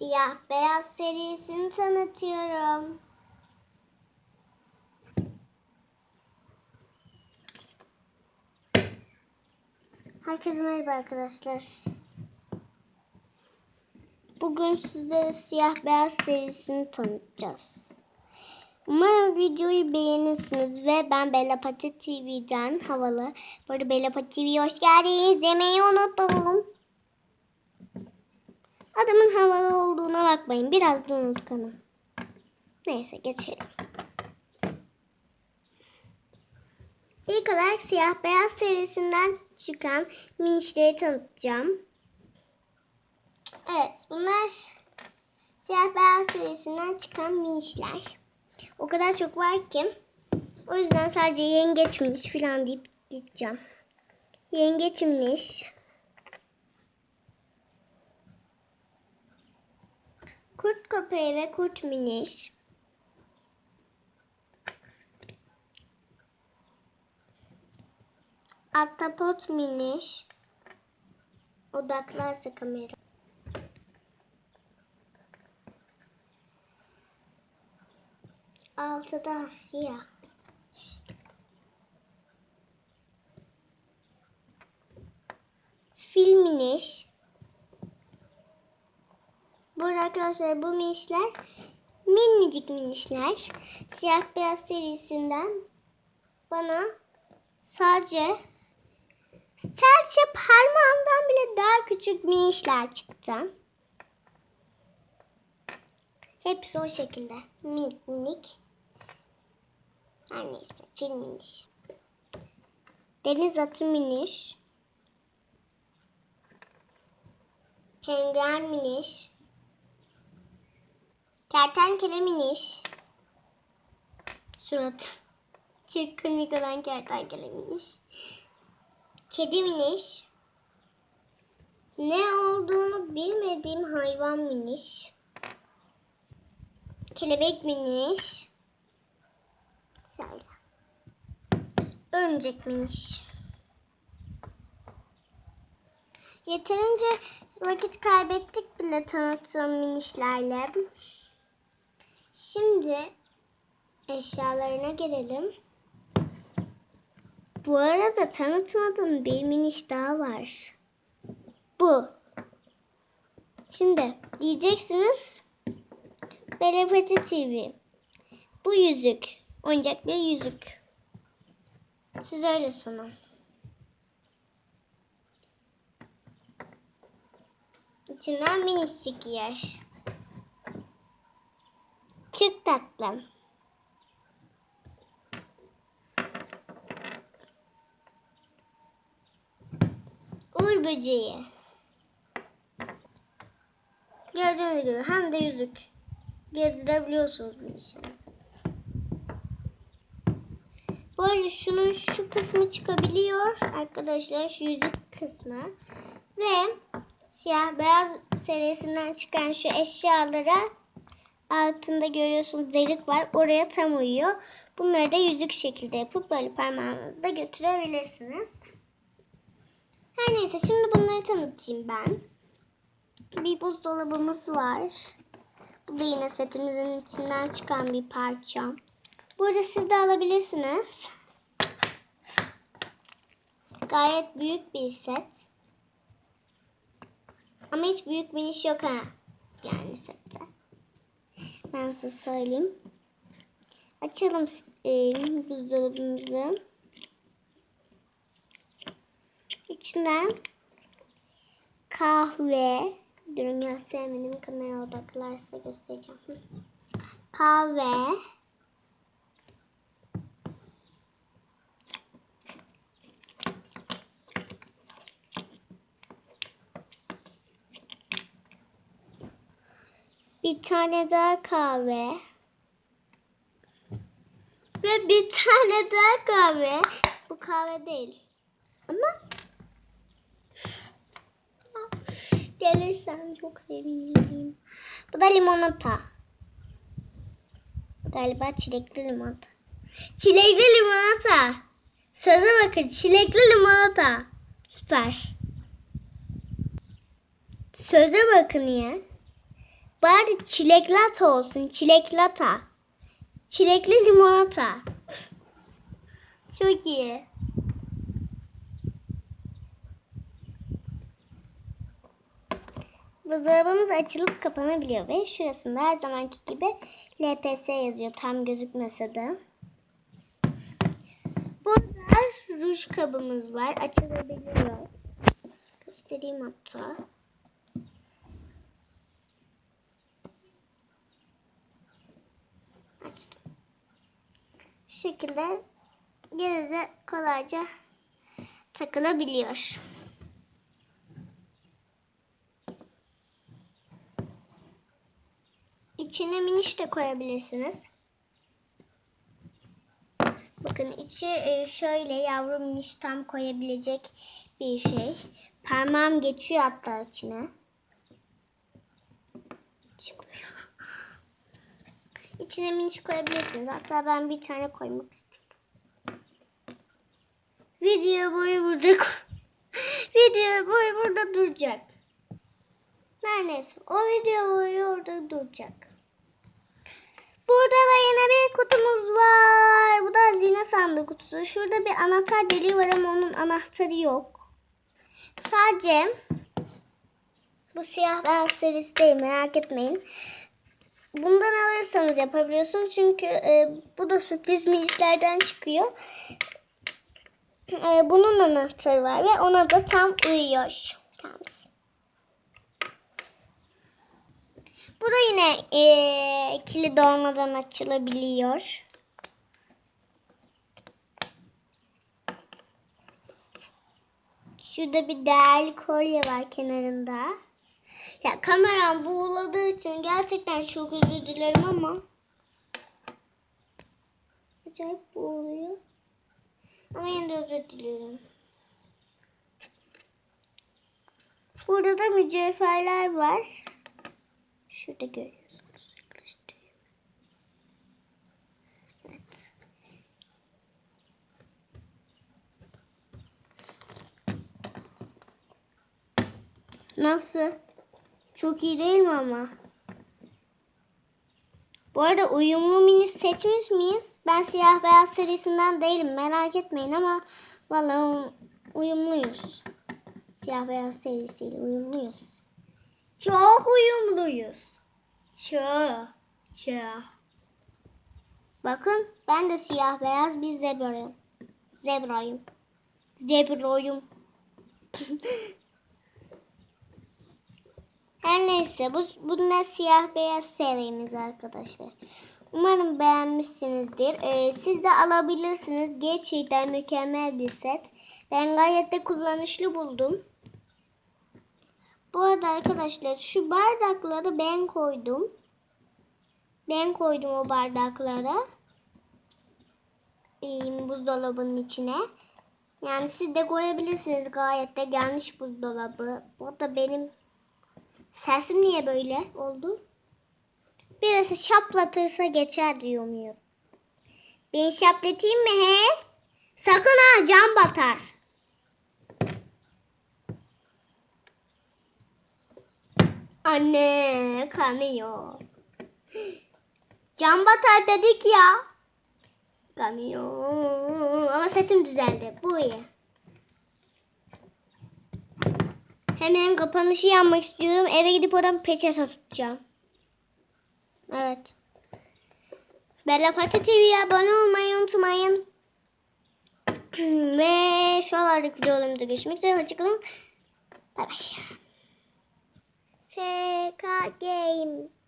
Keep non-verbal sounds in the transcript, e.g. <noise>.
Siyah beyaz serisini tanıtıyorum. Herkese merhaba arkadaşlar. Bugün sizlere siyah beyaz serisini tanıtacağız. Umarım videoyu beğenirsiniz ve ben Bella Pati TV'den havalı. Bu arada Bella Pati TV'ye hoş geldiniz demeyi unuttum. Adamın havalı olduğuna bakmayın. Biraz da unutkanım. Neyse geçelim. İlk olarak siyah beyaz serisinden çıkan minişleri tanıtacağım. Evet bunlar siyah beyaz serisinden çıkan minişler. O kadar çok var ki o yüzden sadece yengeç miniş falan deyip gideceğim. Yengeç miniş. Kurt köpeği ve kurt miniş. Ahtapot miniş. Odaklarsa kamera. Altıda siyah. Fil miniş. Burada arkadaşlar bu minişler minicik minişler. Siyah beyaz serisinden bana sadece serçe parmağımdan bile daha küçük minişler çıktı. Hepsi o şekilde. Minik minik. Her neyse. Fil miniş. Deniz atı miniş. Penguen miniş. Kertenkele miniş. Surat. Çok komik olan kertenkele miniş. Kedi miniş. Ne olduğunu bilmediğim hayvan miniş. Kelebek miniş. Şöyle. Örümcek miniş. Yeterince vakit kaybettik bile tanıttığım minişlerle. Şimdi eşyalarına gelelim. Bu arada tanıtmadığım bir miniş daha var. Bu. Şimdi diyeceksiniz Belepati TV. Bu yüzük. Oyuncaklı yüzük. Siz öyle sanın. İçinden minik çıkıyor. Çok tatlı. Uğur böceği. Gördüğünüz gibi hem de yüzük. Gezdirebiliyorsunuz bu işinizi. Bu arada şunun şu kısmı çıkabiliyor arkadaşlar. Şu yüzük kısmı. Ve siyah beyaz serisinden çıkan şu eşyalara altında görüyorsunuz delik var. Oraya tam uyuyor. Bunları da yüzük şekilde yapıp böyle parmağınızda götürebilirsiniz. Her neyse şimdi bunları tanıtayım ben. Bir buzdolabımız var. Bu da yine setimizin içinden çıkan bir parça. Burada siz de alabilirsiniz. Gayet büyük bir set. Ama hiç büyük bir iş yok ha. Yani sette. Ben size söyleyeyim. Açalım e, buzdolabımızı. İçinden kahve. Durun ya sevmedim kamera odaklarsa göstereceğim. Kahve. Bir tane daha kahve. Ve bir tane daha kahve. Bu kahve değil. Ama gelirsen çok sevinirim. Bu da limonata. Galiba çilekli limonata. Çilekli limonata. Söze bakın çilekli limonata. Süper. Söze bakın ya. Bari çileklata olsun. Çileklata. Çilekli limonata. Çok iyi. Buzdolabımız açılıp kapanabiliyor ve şurasında her zamanki gibi LPS yazıyor tam gözükmese de. Burada ruj kabımız var. Açılabiliyor. Göstereyim hatta. Şekilde göze kolayca takılabiliyor. İçine miniş de koyabilirsiniz. Bakın içi e, şöyle yavru miniş tam koyabilecek bir şey. Parmağım geçiyor hatta içine. İçine miniş koyabilirsiniz. Hatta ben bir tane koymak istiyorum. Video boyu burada <laughs> video boyu burada duracak. Her neyse o video boyu orada duracak. Burada da yine bir kutumuz var. Bu da hazine sandık kutusu. Şurada bir anahtar deliği var ama onun anahtarı yok. Sadece bu siyah beyaz serisi değil merak etmeyin. Bundan alırsanız yapabiliyorsunuz. Çünkü e, bu da sürpriz milislerden çıkıyor. E, bunun anahtarı var ve ona da tam uyuyor kendisi. Bu da yine e, kilit olmadan açılabiliyor. Şurada bir değerli kolye var kenarında. Ya kameram buğuladığı için gerçekten çok özür dilerim ama acayip buğuluyor. Ama yine de özür diliyorum. Burada da mücevherler var. Şurada görüyorsunuz. Evet. Nasıl? Çok iyi değil mi ama? Bu arada uyumlu mini seçmiş miyiz? Ben siyah beyaz serisinden değilim merak etmeyin ama vallahi uyumluyuz. Siyah beyaz serisiyle uyumluyuz. Çok uyumluyuz. Çok. Çok. Bakın ben de siyah beyaz bir zebrayım. Zebrayım. Zebrayım. <laughs> Her neyse bu bunlar siyah beyaz serimiz arkadaşlar. Umarım beğenmişsinizdir. Ee, siz de alabilirsiniz. Gerçekten mükemmel bir set. Ben gayet de kullanışlı buldum. Bu arada arkadaşlar şu bardakları ben koydum. Ben koydum o bardaklara. Ee, buzdolabının içine. Yani siz de koyabilirsiniz gayet de gelmiş buzdolabı. Bu da benim sesim niye böyle oldu? Birisi şaplatırsa geçer diyor muyum? Ben şaplatayım mı he? Sakın ha cam batar. Anne kanıyor. Cam batar dedik ya. Kanıyor. Ama sesim düzeldi. Bu iyi. Hemen kapanışı yapmak istiyorum. Eve gidip oradan peçete tutacağım. Evet. Bella Pati TV'ye abone olmayı unutmayın. <clears throat> Ve şu alardaki videolarımızda görüşmek üzere. Hoşçakalın. Bay bay. FK Game.